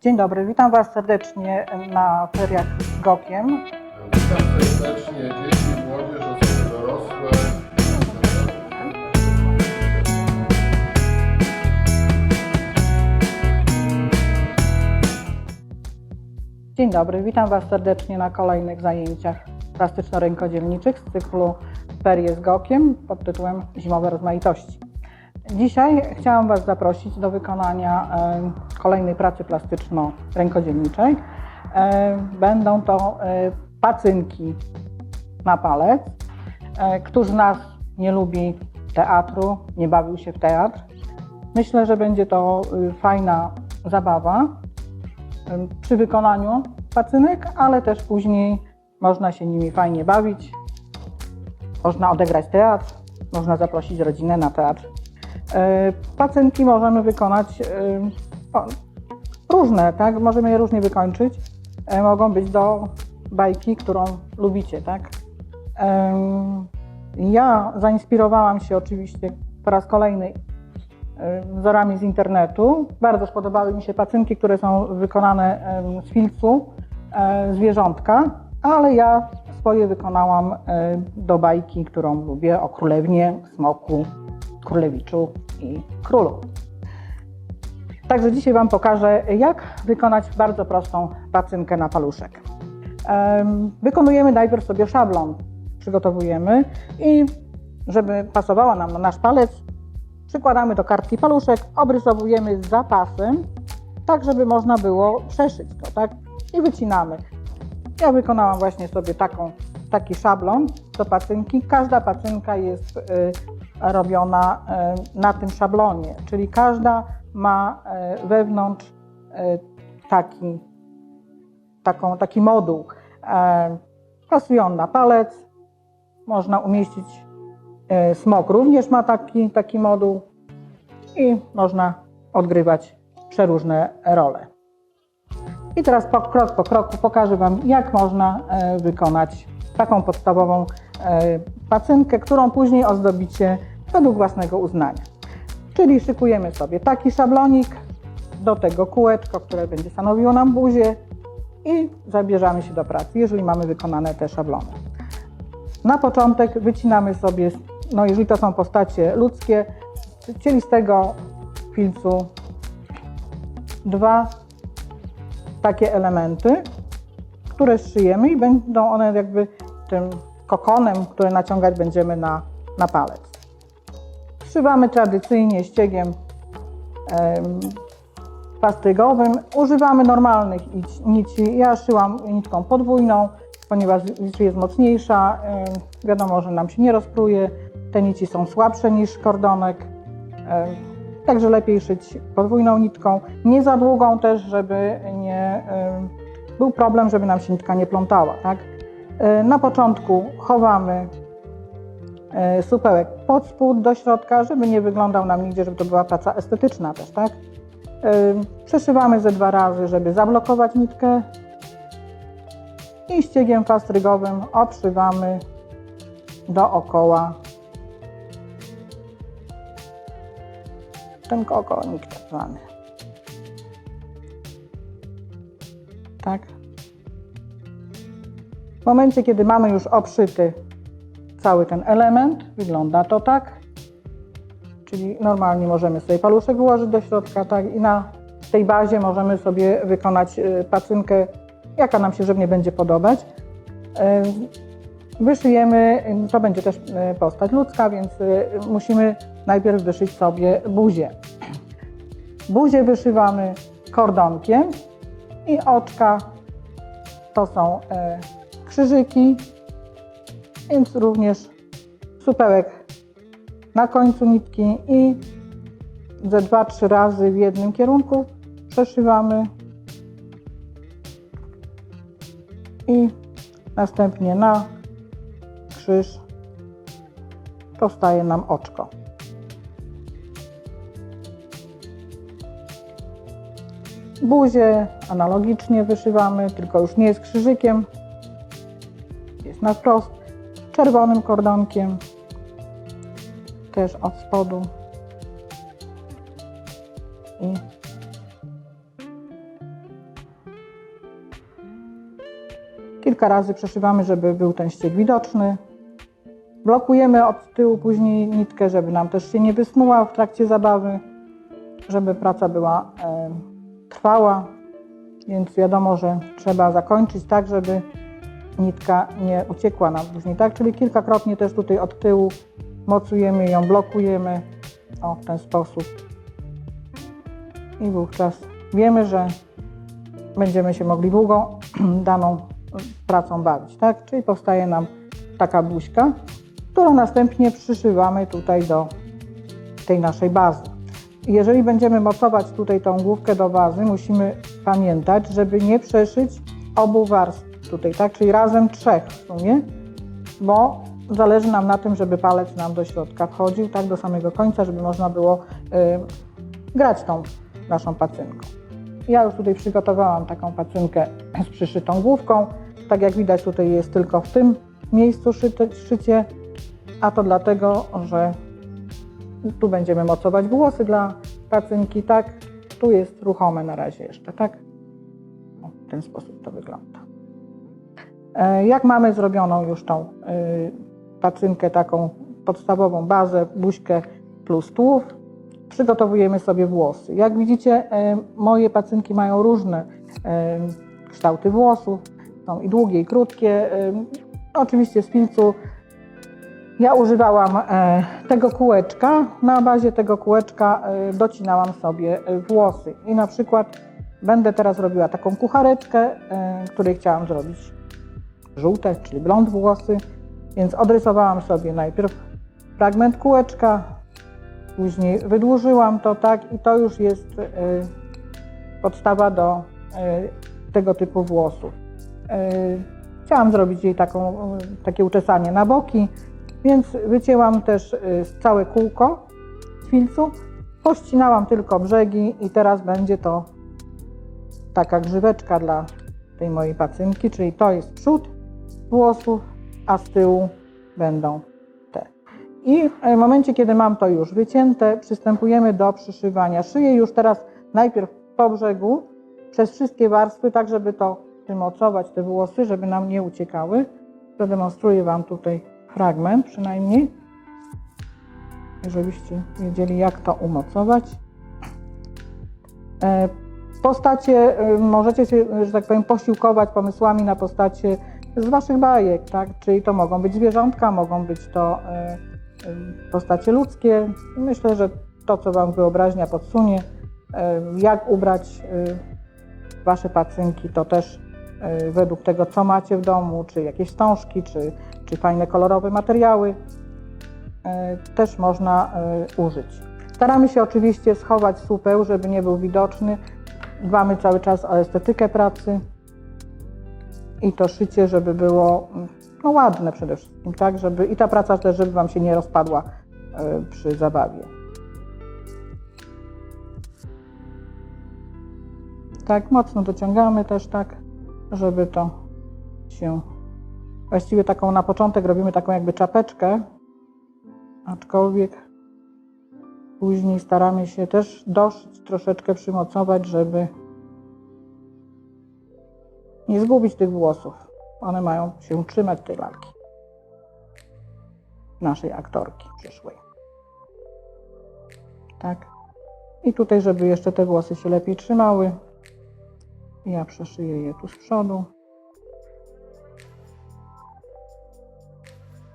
Dzień dobry, witam Was serdecznie na feriach z Gokiem. Witam serdecznie dzieci, młodzież, osoby dorosłe. Dzień dobry, witam Was serdecznie na kolejnych zajęciach plastyczno-rękodzielniczych z cyklu Ferie z Gokiem pod tytułem Zimowe rozmaitości. Dzisiaj chciałam Was zaprosić do wykonania e, kolejnej pracy plastyczno-rękodzielniczej. E, Będą to e, pacynki na palec. Któż z nas nie lubi teatru, nie bawił się w teatr? Myślę, że będzie to y, fajna zabawa em, przy wykonaniu pacynek, ale też później można się nimi fajnie bawić. Można odegrać teatr, można zaprosić rodzinę na teatr. E, Pacynki możemy wykonać o, różne, tak? Możemy je różnie wykończyć. E, Mogą być do bajki, którą lubicie, tak? Ja zainspirowałam się oczywiście po raz kolejny e, wzorami z internetu. Bardzo spodobały mi się pacynki, które są wykonane z filcu e, zwierzątka, ale ja swoje wykonałam e, do bajki, którą lubię o królewnie, smoku, królewiczu i królu. Także dzisiaj Wam pokażę, jak wykonać bardzo prostą pacynkę na paluszek. Em, Wykonujemy najpierw sobie szablon, przygotowujemy i żeby pasowała nam na nasz palec, przykładamy do kartki paluszek, obrysowujemy z zapasem, tak żeby można było przeszyć to, tak? I wycinamy. Ja wykonałam właśnie sobie taką, taki szablon do pacynki. Każda pacynka jest y, robiona y, na tym szablonie, czyli każda ma y, wewnątrz y, taki, taką, taki moduł. E, Pasuje on na palec, można umieścić e, smok również ma taki, taki moduł i można odgrywać przeróżne role. I teraz po, krok po kroku pokażę Wam, jak można e, wykonać taką podstawową e, pacynkę, którą później ozdobicie według własnego uznania. Czyli szykujemy sobie taki szablonik, do tego kółeczko, które będzie stanowiło nam buzię i zabierzamy się do pracy, jeżeli mamy wykonane te szablony. Na początek wycinamy sobie, no jeżeli to są postacie ludzkie, z cielistego filcu dwa takie elementy, które szyjemy i będą one jakby tym kokonem, które naciągać będziemy na, na palec. Szywamy tradycyjnie ściegiem em, plastygowym. Używamy normalnych ic- nici. Ja szyłam nitką podwójną, ponieważ jest mocniejsza. em, Wiadomo, że nam się nie rozpruje. Te nici są słabsze niż kordonek. em, Także lepiej szyć podwójną nitką. Nie za długą też, żeby nie był problem, żeby nam się nitka nie plątała. Tak? E, Na początku chowamy e, supełek pod spód do środka, żeby nie wyglądał nam nigdzie, żeby to była praca estetyczna też, tak? Ym, Przeszywamy ze dwa razy, żeby zablokować nitkę i ściegiem fastrygowym obszywamy dookoła ten okołonik tak zwany. Tak. W momencie, kiedy mamy już obszyty cały ten element, wygląda to tak. Czyli normalnie możemy sobie paluszek włożyć do środka, tak, i na tej bazie możemy sobie wykonać y, pacynkę, jaka nam się żywnie będzie podobać. Wyszyjemy, to będzie też y, postać ludzka, więc y, musimy najpierw wyszyć sobie buzię. Buzię wyszywamy kordonkiem i oczka to są y, krzyżyki, więc również supełek na końcu nitki i ze dwa, trzy razy w jednym kierunku przeszywamy i następnie na krzyż powstaje nam oczko. Buzię analogicznie wyszywamy, tylko już nie z krzyżykiem, na wprost, czerwonym kordonkiem, też od spodu i kilka razy przeszywamy, żeby był ten ściek widoczny. Blokujemy od tyłu później nitkę, żeby nam też się nie wysnuła w trakcie zabawy, żeby praca była e, trwała, więc wiadomo, że trzeba zakończyć tak, żeby nitka nie uciekła nam później, tak? Czyli kilkakrotnie też tutaj od tyłu mocujemy ją, blokujemy o, w ten sposób. I wówczas wiemy, że będziemy się mogli długo daną pracą bawić, tak? Czyli powstaje nam taka buźka, którą następnie przyszywamy tutaj do tej naszej bazy. Jeżeli będziemy mocować tutaj tą główkę do bazy, musimy pamiętać, żeby nie przeszyć obu warstw tutaj, tak? Czyli razem trzech w sumie, bo zależy nam na tym, żeby palec nam do środka wchodził, tak do samego końca, żeby można było y, grać tą naszą pacynką. Ja już tutaj przygotowałam taką pacynkę z przyszytą główką. Tak jak widać tutaj jest tylko w tym miejscu szyte, szycie, a to dlatego, że tu będziemy mocować włosy dla pacynki, tak? Tu jest ruchome na razie jeszcze, tak? O, w ten sposób to wygląda. E, Jak mamy zrobioną już tą y, pacynkę, taką podstawową bazę, buźkę plus tułów, przygotowujemy sobie włosy. Jak widzicie, e, moje pacynki mają różne e, kształty włosów. Są i długie, i krótkie. E, Oczywiście z filcu ja używałam e, tego kółeczka. Na bazie tego kółeczka e, docinałam sobie e, włosy. I na przykład będę teraz robiła taką kuchareczkę, e, której chciałam zrobić żółte, czyli blond włosy. Więc odrysowałam sobie najpierw fragment kółeczka, później wydłużyłam to tak i to już jest e, podstawa do e, tego typu włosów. E, Chciałam zrobić jej taką, takie uczesanie na boki, więc wycięłam też całe kółko z filcu, pościnałam tylko brzegi i teraz będzie to taka grzyweczka dla tej mojej pacynki, czyli to jest przód włosów, a z tyłu będą te. I w momencie, kiedy mam to już wycięte, przystępujemy do przyszywania. Szyję już teraz najpierw po brzegu, przez wszystkie warstwy, tak żeby to przymocować te włosy, żeby nam nie uciekały. Zademonstruję Wam tutaj fragment przynajmniej, żebyście wiedzieli jak to umocować. E, Postacie, e, możecie się, że tak powiem, posiłkować pomysłami na postacie z Waszych bajek, tak? Czyli to mogą być zwierzątka, mogą być to e, e, postacie ludzkie. Myślę, że to, co Wam wyobraźnia podsunie, e, jak ubrać Wasze pacynki, to też według tego, co macie w domu, czy jakieś wstążki, czy, czy fajne kolorowe materiały, też można użyć. Staramy się oczywiście schować supeł, żeby nie był widoczny. Dbamy cały czas o estetykę pracy i to szycie, żeby było mm, no, ładne przede wszystkim, tak, żeby i ta praca też, żeby Wam się nie rozpadła e, przy zabawie. Tak, mocno dociągamy też tak, żeby to się... Właściwie taką na początek robimy taką jakby czapeczkę, aczkolwiek później staramy się też doszyć, troszeczkę przymocować, żeby nie zgubić tych włosów. One mają się trzymać tej lalki. Naszej aktorki przyszłej. Tak. I tutaj, żeby jeszcze te włosy się lepiej trzymały, ja przeszyję je tu z przodu.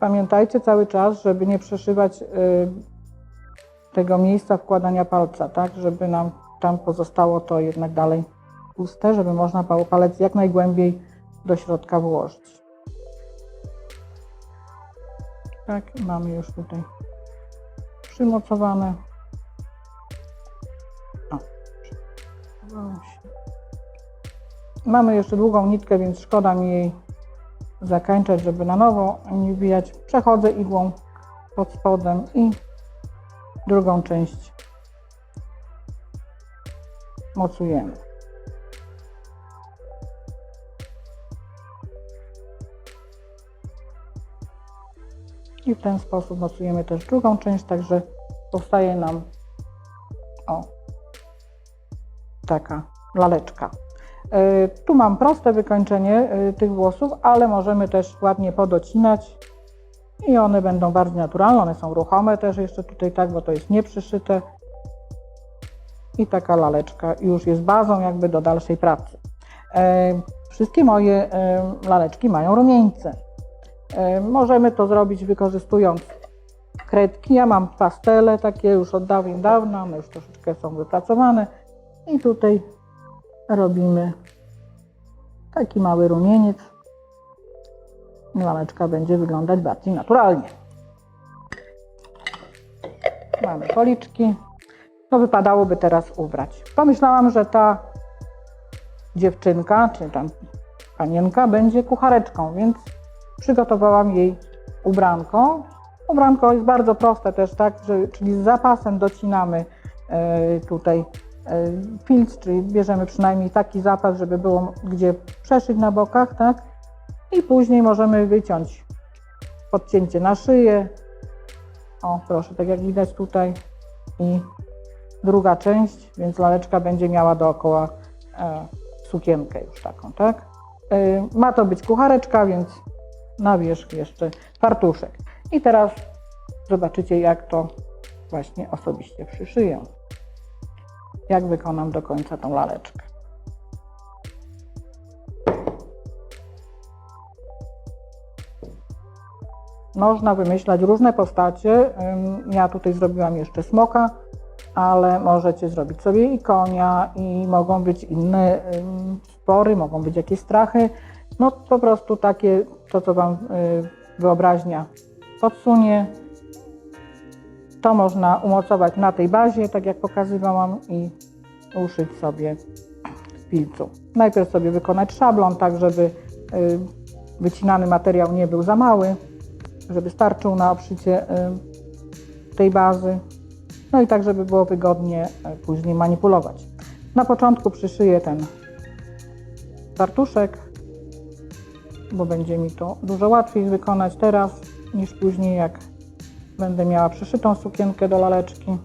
Pamiętajcie cały czas, żeby nie przeszywać y, tego miejsca wkładania palca, tak, żeby nam tam pozostało to jednak dalej puste, żeby można było palec jak najgłębiej do środka włożyć. Tak, mamy już tutaj przymocowane. O. Mamy jeszcze długą nitkę, więc szkoda mi jej zakańczać, żeby na nowo nie wbijać. Przechodzę igłą pod spodem i drugą część mocujemy. I w ten sposób mocujemy też drugą część, także powstaje nam o taka laleczka. E, Tu mam proste wykończenie e, tych włosów, ale możemy też ładnie podocinać i one będą bardziej naturalne. One są ruchome też jeszcze tutaj tak, bo to jest nieprzyszyte. I taka laleczka już jest bazą jakby do dalszej pracy. E, Wszystkie moje laleczki mają rumieńce. E, Możemy to zrobić wykorzystując kredki. Ja mam pastele takie już od dawien dawna, one już troszeczkę są wypracowane. I tutaj robimy taki mały rumieniec. Laleczka będzie wyglądać bardziej naturalnie. Mamy policzki. To wypadałoby teraz ubrać. Pomyślałam, że ta dziewczynka, czy tam panienka będzie kuchareczką, więc przygotowałam jej ubranko. Ubranko jest bardzo proste też, tak, że, czyli z zapasem docinamy e, tutaj e, filc, czyli bierzemy przynajmniej taki zapas, żeby było gdzie przeszyć na bokach, tak? I później możemy wyciąć podcięcie na szyję. O, proszę, tak jak widać tutaj. I druga część, więc laleczka będzie miała dookoła e, sukienkę już taką, tak? E, ma to być kuchareczka, więc na wierzch jeszcze fartuszek. I teraz zobaczycie, jak to właśnie osobiście przyszyję. Jak wykonam do końca tą laleczkę. Można wymyślać różne postacie. Ja tutaj zrobiłam jeszcze smoka, ale możecie zrobić sobie i konia, i mogą być inne spory, mogą być jakieś strachy. No po prostu takie, to co Wam y, wyobraźnia podsunie. To można umocować na tej bazie, tak jak pokazywałam, i uszyć sobie w pilcu. Najpierw sobie wykonać szablon, tak żeby y, wycinany materiał nie był za mały, żeby starczył na obszycie y, tej bazy. No i tak, żeby było wygodnie później manipulować. Na początku przyszyję ten fartuszek, bo będzie mi to dużo łatwiej wykonać teraz niż później, jak będę miała przyszytą sukienkę do laleczki.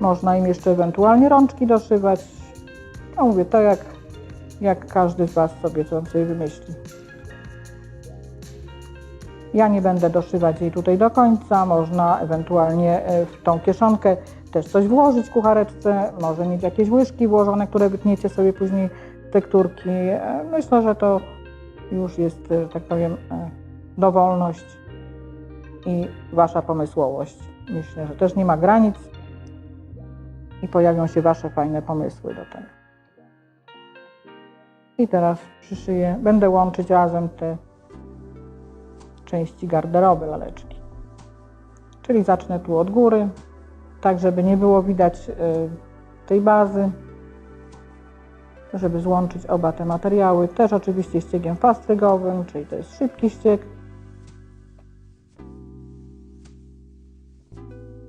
Można im jeszcze ewentualnie rączki doszywać. No mówię, to jak, jak każdy z Was sobie co sobie wymyśli. Ja nie będę doszywać jej tutaj do końca. Można ewentualnie e, w tą kieszonkę też coś włożyć kuchareczce. Może mieć jakieś łyżki włożone, które wytniecie sobie później tekturki. E, Myślę, że to już jest, e, że tak powiem, e, dowolność i Wasza pomysłowość. Myślę, że też nie ma granic i pojawią się Wasze fajne pomysły do tego. I teraz przyszyję, będę łączyć razem te części garderoby laleczki. Czyli zacznę tu od góry, tak żeby nie było widać y, tej bazy, żeby złączyć oba te materiały. Też oczywiście ściegiem fastrygowym, czyli to jest szybki ścieg.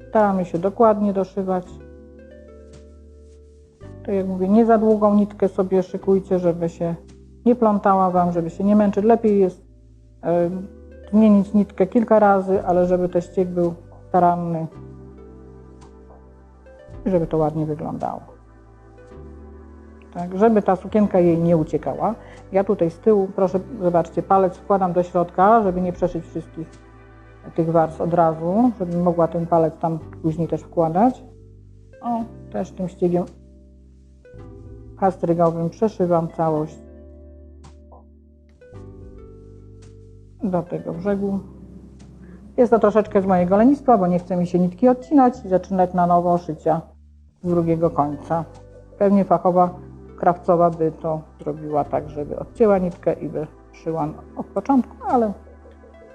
Staramy się dokładnie doszywać. Tak jak mówię, nie za długą nitkę sobie szykujcie, żeby się nie plątała Wam, żeby się nie męczyć. Lepiej jest y, zmienić nitkę kilka razy, ale żeby ten ścieg był staranny i żeby to ładnie wyglądało. Tak, żeby ta sukienka jej nie uciekała. Ja tutaj z tyłu, proszę zobaczcie, palec wkładam do środka, żeby nie przeszyć wszystkich tych warstw od razu, żebym mogła ten palec tam później też wkładać. O, też tym ściegiem kastrygowym przeszywam całość do tego brzegu. Jest to troszeczkę z mojego lenistwa, bo nie chce mi się nitki odcinać i zaczynać na nowo szycia z drugiego końca. Pewnie fachowa krawcowa by to zrobiła tak, żeby odcięła nitkę i by szyła od początku, ale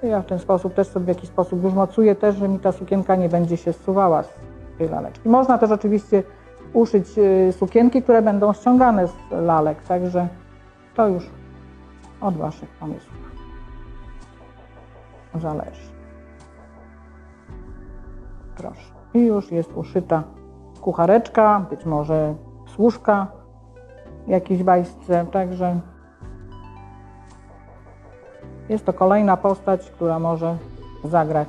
ja w ten sposób też sobie w jakiś sposób już mocuję też, że mi ta sukienka nie będzie się zsuwała z tej laleczki. Można też oczywiście uszyć y, sukienki, które będą ściągane z lalek, także to już od Waszych pomysłów zależy. Proszę. I już jest uszyta kuchareczka, być może służka w jakiejś bajce, także jest to kolejna postać, która może zagrać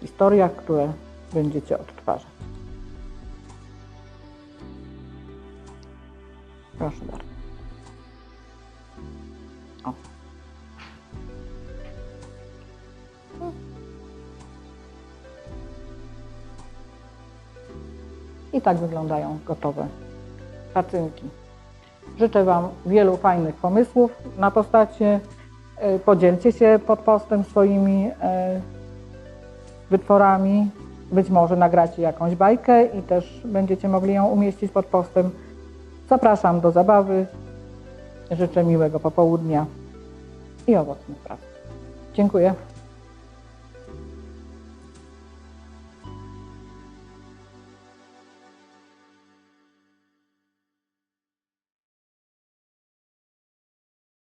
historiach, które będziecie odtwarzać. Proszę bardzo. Tak wyglądają gotowe pacynki. Życzę Wam wielu fajnych pomysłów na postacie. E, Podzielcie się pod postem swoimi e, wytworami. Być może nagracie jakąś bajkę i też będziecie mogli ją umieścić pod postem. Zapraszam do zabawy. Życzę miłego popołudnia i owocnych prac. Dziękuję.